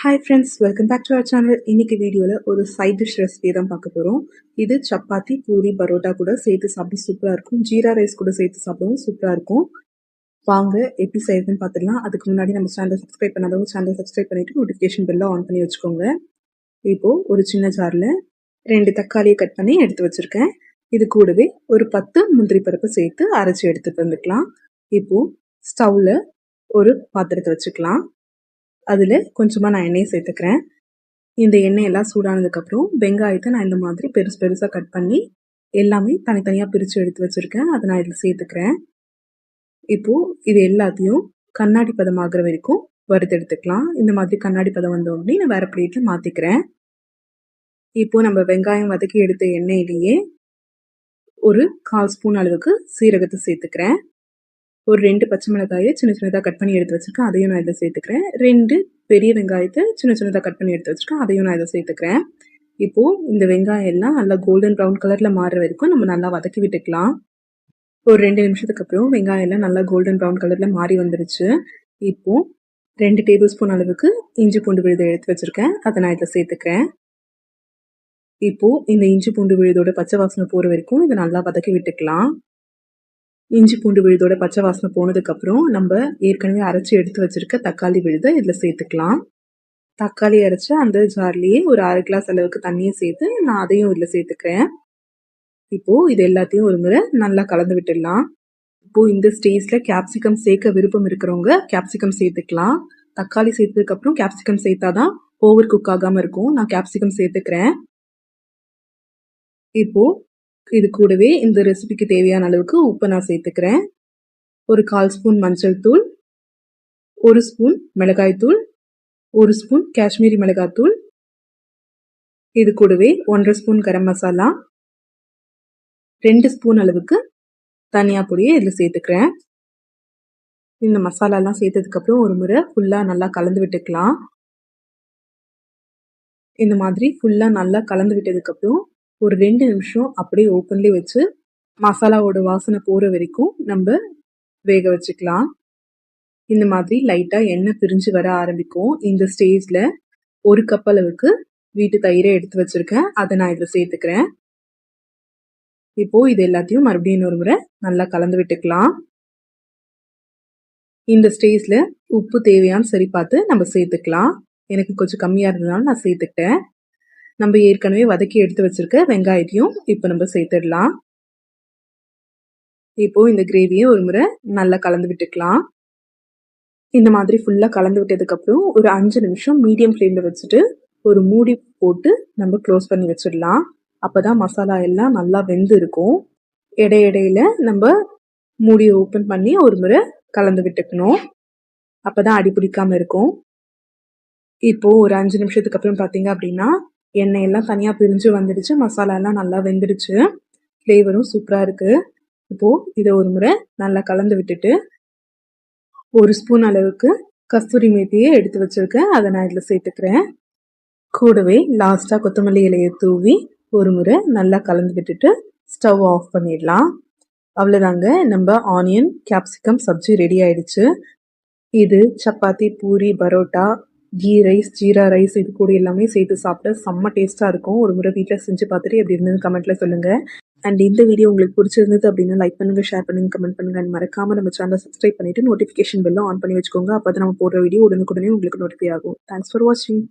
Hi friends welcome back to our channel இன்னைக்கு வீடியோவில் ஒரு சைட் டிஷ் ரெசிபி தான் பார்க்க போகிறோம் இது சப்பாத்தி பூரி பரோட்டா கூட சேர்த்து சாப்பிட்டு சூப்பராக இருக்கும். ஜீரா ரைஸ் கூட சேர்த்து சாப்பிடவும் சூப்பராக இருக்கும். வாங்க எப்படி செய்யுதுன்னு பார்த்துக்கலாம் அதுக்கு முன்னாடி நம்ம சேனல் சப்ஸ்கிரைப் பண்ணாதவங்க சேனல் சப்ஸ்கிரைப் பண்ணிவிட்டு நோட்டிஃபிகேஷன் பெல்லாம் ஆன் பண்ணி வச்சுக்கோங்க. இப்போது ஒரு சின்ன ஜாரில் ரெண்டு தக்காளியை கட் பண்ணி எடுத்து வச்சுருக்கேன். இது கூடவே ஒரு பத்து முந்திரி பருப்பு சேர்த்து அரைச்சி எடுத்து வந்துக்கலாம். இப்போது ஸ்டவ்வில் ஒரு பாத்திரத்தை வச்சுக்கலாம். அதில் கொஞ்சமாக நான் எண்ணெயை சேர்த்துக்கிறேன். இந்த எண்ணெய் எல்லாம் சூடானதுக்கப்புறம் வெங்காயத்தை நான் இந்த மாதிரி பெருசு பெருசாக கட் பண்ணி எல்லாமே தனித்தனியாக பிரித்து எடுத்து வச்சுருக்கேன். அதை நான் இதில் சேர்த்துக்கிறேன். இப்போது இது எல்லாத்தையும் கண்ணாடி பதம் ஆகிற வரைக்கும் வறுத்தெடுத்துக்கலாம். இந்த மாதிரி கண்ணாடி பதம் வந்த உடனே நான் வேறு பிளேட்டில் மாற்றிக்கிறேன் இப்போது நம்ம வெங்காயம் வதக்கி எடுத்த எண்ணெயிலேயே ஒரு கால் ஸ்பூன் அளவுக்கு சீரகத்தை சேர்த்துக்கிறேன். ஒரு ரெண்டு பச்சை மிளகாயை சின்ன சின்னதாக கட் பண்ணி எடுத்து வச்சுருக்கேன். அதையும் நான் இதில் சேர்த்துக்கிறேன். ரெண்டு பெரிய வெங்காயத்தை சின்ன சின்னதாக கட் பண்ணி எடுத்து வச்சுருக்கேன். அதையும் நான் இதை சேர்த்துக்கிறேன். இப்போது இந்த வெங்காயம் எல்லாம் நல்லா கோல்டன் ப்ரௌன் கலரில் மாறுற வரைக்கும் நம்ம நல்லா வதக்கி விட்டுக்கலாம். ஒரு ரெண்டு நிமிஷத்துக்கு அப்புறம் வெங்காயம் எல்லாம் நல்லா கோல்டன் ப்ரௌன் கலரில் மாறி வந்துருச்சு. இப்போது ரெண்டு டேபிள் ஸ்பூன் அளவுக்கு இஞ்சி பூண்டு விழுதை எடுத்து வச்சுருக்கேன். அதை நான் இதில் சேர்த்துக்கிறேன். இப்போது இந்த இஞ்சி பூண்டு விழுதோட பச்சை வாசனை போகிற வரைக்கும் இதை நல்லா வதக்கி விட்டுக்கலாம். இஞ்சி பூண்டு விழுதோட பச்சை வாசனை போனதுக்கப்புறம் நம்ம ஏற்கனவே அரைச்சி எடுத்து வச்சுருக்க தக்காளி விழுதை இதில் சேர்த்துக்கலாம். தக்காளி அரைச்சி அந்த ஜார்லேயே ஒரு அரை கிளாஸ் அளவுக்கு தண்ணியை சேர்த்து நான் அதையும் இதில் சேர்த்துக்கிறேன். இப்போது இது எல்லாத்தையும் ஒரு முறை நல்லா கலந்து விட்டுடலாம். இப்போது இந்த ஸ்டேஜில் கேப்சிகம் சேர்க்க விருப்பம் இருக்கிறவங்க கேப்சிகம் சேர்த்துக்கலாம். தக்காளி சேர்த்ததுக்கப்புறம் கேப்சிகம் சேர்த்தா தான் ஓவர் குக் ஆகாமல் இருக்கும். நான் கேப்சிகம் சேர்த்துக்கிறேன். இப்போது இது கூடவே இந்த ரெசிபிக்கு தேவையான அளவுக்கு உப்பை நான் சேர்த்துக்கிறேன். ஒரு கால் ஸ்பூன் மஞ்சள் தூள் ஒரு ஸ்பூன் மிளகாய் தூள் ஒரு ஸ்பூன் காஷ்மீரி மிளகாய் தூள் இது கூடவே ஒன்றரை ஸ்பூன் கரம் மசாலா ரெண்டு ஸ்பூன் அளவுக்கு தனியா பொடியை இதில் சேர்த்துக்கிறேன். இந்த மசாலாலாம் சேர்த்ததுக்கப்புறம் ஒரு முறை ஃபுல்லாக நல்லா கலந்து விட்டுக்கலாம். இந்த மாதிரி ஃபுல்லாக நல்லா கலந்து விட்டதுக்கப்புறம் ஒரு ரெண்டு நிமிஷம் அப்படியே ஓப்பன்லேயே வச்சு மசாலாவோட வாசனை போகிற வரைக்கும் நம்ம வேக வச்சுக்கலாம். இந்த மாதிரி லைட்டாக எண்ணெய் பிரிஞ்சு வர ஆரம்பிக்கும். இந்த ஸ்டேஜில் ஒரு கப் அளவுக்கு வீட்டு தயிரை எடுத்து வச்சுருக்கேன். அதை நான் இதில் சேர்த்துக்கிறேன். இப்போது இது எல்லாத்தையும் மறுபடியும் இன்னொரு முறை நல்லா கலந்து விட்டுக்கலாம். இந்த ஸ்டேஜில் உப்பு தேவையான்னு சரி பார்த்து நம்ம சேர்த்துக்கலாம். எனக்கு கொஞ்சம் கம்மியாக இருந்ததுனால நான் சேர்த்துக்கிட்டேன். நம்ம ஏற்கனவே வதக்கி எடுத்து வச்சிருக்க வெங்காயத்தையும் இப்போ நம்ம சேர்த்துடலாம். இப்போ இந்த கிரேவியை ஒரு முறை நல்லா கலந்து விட்டுக்கலாம். இந்த மாதிரி ஃபுல்லாக கலந்து விட்டதுக்கப்புறம் ஒரு அஞ்சு நிமிஷம் மீடியம் ஃப்ளேமில் வச்சுட்டு ஒரு மூடி போட்டு நம்ம க்ளோஸ் பண்ணி வச்சிடலாம். அப்போ தான் மசாலா எல்லாம் நல்லா வெந்து இருக்கும். இடை இடையில நம்ம மூடியை ஓப்பன் பண்ணி ஒரு முறை கலந்து விட்டுக்கணும். அப்போ தான் அடி பிடிக்காமல் இருக்கும். இப்போது ஒரு அஞ்சு நிமிஷத்துக்கு அப்புறம் பார்த்தீங்க அப்படின்னா எண்ணெய் எல்லாம் தனியாக பிரிஞ்சு வந்துடுச்சு. மசாலா எல்லாம் நல்லா வெந்துடுச்சு. ஃப்ளேவரும் சூப்பராக இருக்குது இப்போது இதை ஒரு முறை நல்லா கலந்து விட்டுட்டு ஒரு ஸ்பூன் அளவுக்கு கஸ்தூரி மேத்தியை எடுத்து வச்சுருக்கேன். அதை நான் இதில் சேர்த்துக்கிறேன். கூடவே லாஸ்ட்டாக கொத்தமல்லி இலையை தூவி ஒரு முறை நல்லா கலந்து விட்டுட்டு ஸ்டவ் ஆஃப் பண்ணிடலாம். அவ்வளோதாங்க நம்ம ஆனியன் கேப்சிகம் சப்ஜி ரெடி ஆயிடுச்சு. இது சப்பாத்தி பூரி பரோட்டா கீ ரைஸ் ஜீரா ரைஸ் இது கூட எல்லாமே சேர்த்து சாப்பிட்டா செம்ம டேஸ்ட்டாக இருக்கும். ஒரு முறை வீட்டில் செஞ்சு பார்த்துட்டு எப்படி இருந்தது கமெண்ட்டில் சொல்லுங்கள் அண்ட் இந்த வீடியோ உங்களுக்கு பிடிச்சிருந்தது அப்படின்னா லைக் பண்ணுங்கள் ஷேர் பண்ணுங்கள் கமெண்ட் பண்ணுங்கள் அண்ட் மறக்காமல் நம்ம சேனலை சப்ஸ்கிரைப் பண்ணிவிட்டு நோட்டிஃபிகேஷன் பெல்லும் ஆன் பண்ணி வச்சுக்கோங்க. அப்போ தான் நம்ம போடுற வீடியோ உடனுக்குடனே உங்களுக்கு நோட்டிஃபை ஆகும். தேங்க்ஸ் ஃபார் வாட்சிங்